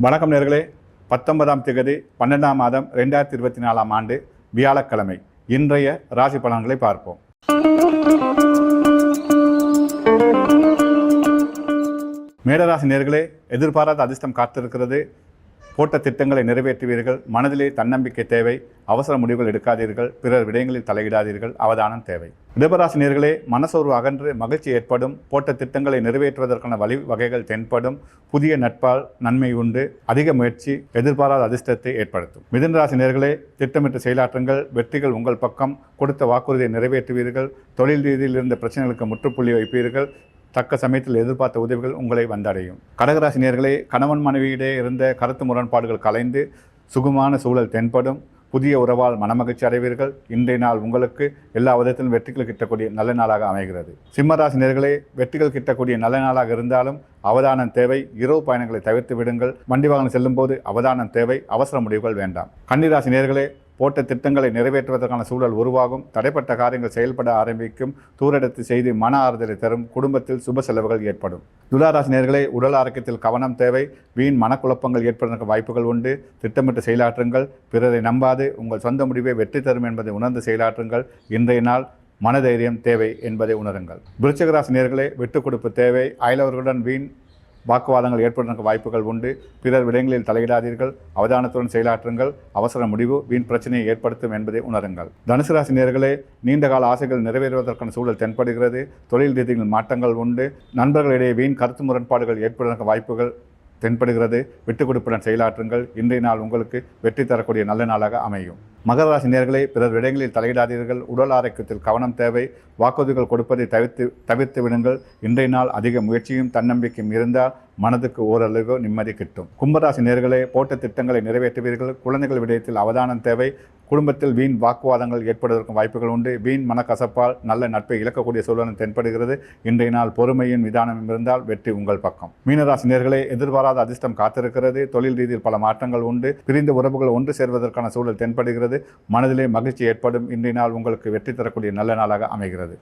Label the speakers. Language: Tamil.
Speaker 1: வணக்கம் நேர்களே. பத்தொன்பதாம் திகதி பன்னெண்டாம் மாதம் ரெண்டாயிரத்தி இருபத்தி நாலாம் ஆண்டு வியாழக்கிழமை. இன்றைய ராசி பலன்களை பார்ப்போம். மேடராசி நேர்களே எதிர்பாராத அதிர்ஷ்டம் காத்திருக்கிறது. போட்ட திட்டங்களை நிறைவேற்றுவீர்கள். மனதிலே தன்னம்பிக்கை தேவை. அவசர முடிவுகள் எடுக்காதீர்கள். பிறர் விடயங்களில் தலையிடாதீர்கள். அவதானம் தேவை. ரிடபராசி மனசோர்வு அகன்று மகிழ்ச்சி ஏற்படும். போட்ட திட்டங்களை நிறைவேற்றுவதற்கான வழி வகைகள் தென்படும். புதிய நட்பால் நன்மை உண்டு. அதிக முயற்சி எதிர்பாராத அதிர்ஷ்டத்தை ஏற்படுத்தும். மிதனராசினியர்களே திட்டமிட்ட திட்டமிட்டு செயலாற்றுங்கள் வெற்றிகள் உங்கள் பக்கம். கொடுத்த வாக்குறுதியை நிறைவேற்றுவீர்கள். தொழில் ரீதியில் இருந்த பிரச்சனைகளுக்கு முற்றுப்புள்ளி வைப்பீர்கள். தக்க சமயத்தில் எதிர்பார்த்த உதவிகள் உங்களை வந்தடையும். கடகராசி நேர்களே கணவன் மனைவியிடையே இருந்த கருத்து முரண்பாடுகள் கலைந்து சுகமான சூழல் தென்படும். புதிய உறவால் மனமகிழ்ச்சி அடைவீர்கள். இன்றைய நாள் உங்களுக்கு எல்லா விதத்திலும் வெற்றிகள் கிட்டக்கூடிய நல்ல நாளாக அமைகிறது. சிம்மராசி நேர்களே வெற்றிகள் கிட்டக்கூடிய நல்ல நாளாக இருந்தாலும் அவதானம் தேவை. இரவு பயணங்களை தவிர்த்து விடுங்கள். வண்டி வாகனம் செல்லும்போது அவதானம் தேவை. அவசர முடிவுகள் வேண்டாம். கன்னிராசி நேர்களே போட்ட திட்டங்களை நிறைவேற்றுவதற்கான சூழல் உருவாகும். தடைப்பட்ட காரியங்கள் செயல்பட ஆரம்பிக்கும். தூரடத்து செய்து மன ஆறுதலை தரும். குடும்பத்தில் சுப செலவுகள் ஏற்படும். துளாராசி நேர்களே உடல் ஆரோக்கியத்தில் கவனம் தேவை. வீண் மனக்குழப்பங்கள் ஏற்படுவதற்கு வாய்ப்புகள் உண்டு. திட்டமிட்டு செயலாற்றுங்கள். பிறரை நம்பாது. உங்கள் சொந்த முடிவை வெற்றி தரும் என்பதை உணர்ந்து செயலாற்றுங்கள். இன்றைய நாள் மனதைரியம் தேவை என்பதை உணருங்கள். விருச்சகராசி நேர்களே விட்டுக் கொடுப்பு தேவை. அயலவர்களுடன் வீண் வாக்குவாதங்கள் ஏற்படுவதற்கு வாய்ப்புகள் உண்டு. பிறர் விடயங்களில் தலையிடாதீர்கள். அவதானத்துடன் செயலாற்றுங்கள். அவசர முடிவு வீண் பிரச்சனையை ஏற்படுத்தும் என்பதை உணருங்கள். தனுசு ராசி நேர்களே நீண்டகால ஆசைகள் நிறைவேறுவதற்கான சூழல் தென்படுகிறது. தொழில் ரீதியில் மாற்றங்கள் உண்டு. நண்பர்களிடையே வீண் கருத்து முரண்பாடுகள் ஏற்படுவதற்கு வாய்ப்புகள் தென்படுகிறது. விட்டுக் கொடுப்புடன் செயலாற்றுங்கள். இன்றைய நாள் உங்களுக்கு வெற்றி தரக்கூடிய நல்ல நாளாக அமையும். மகர ராசி நேர்களை பிறர் விடயங்களில் தலையிடாதீர்கள். உடல் ஆரோக்கியத்தில் கவனம் தேவை. வாக்குறுதிகள் கொடுப்பதை தவிர்த்து தவிர்த்து விடுங்கள். இன்றைய நாள் அதிக முயற்சியும் தன்னம்பிக்கையும் இருந்தால் மனதுக்கு ஓரளவு நிம்மதி கிட்டும். கும்பராசி நேர்களை போட்ட திட்டங்களை நிறைவேற்றுவீர்கள். குழந்தைகள் விடயத்தில் அவதானம் தேவை. குடும்பத்தில் வீண் வாக்குவாதங்கள் ஏற்படுவதற்கும் வாய்ப்புகள் உண்டு. வீண் மனக்கசப்பால் நல்ல நட்பை இழக்கக்கூடிய சூழலும் தென்படுகிறது. இன்றைய நாள் பொறுமையும் நிதானம் இருந்தால் வெற்றி உங்கள் பக்கம். மீனராசி நேர்களே எதிர்பாராத அதிர்ஷ்டம் காத்திருக்கிறது. தொழில் ரீதியில் பல மாற்றங்கள் உண்டு. பிரிந்த உறவுகள் ஒன்று சேர்வதற்கான சூழல் தென்படுகிறது. மனதிலே மகிழ்ச்சி ஏற்படும். இன்றைய நாள் உங்களுக்கு வெற்றி தரக்கூடிய நல்ல நாளாக அமைகிறது.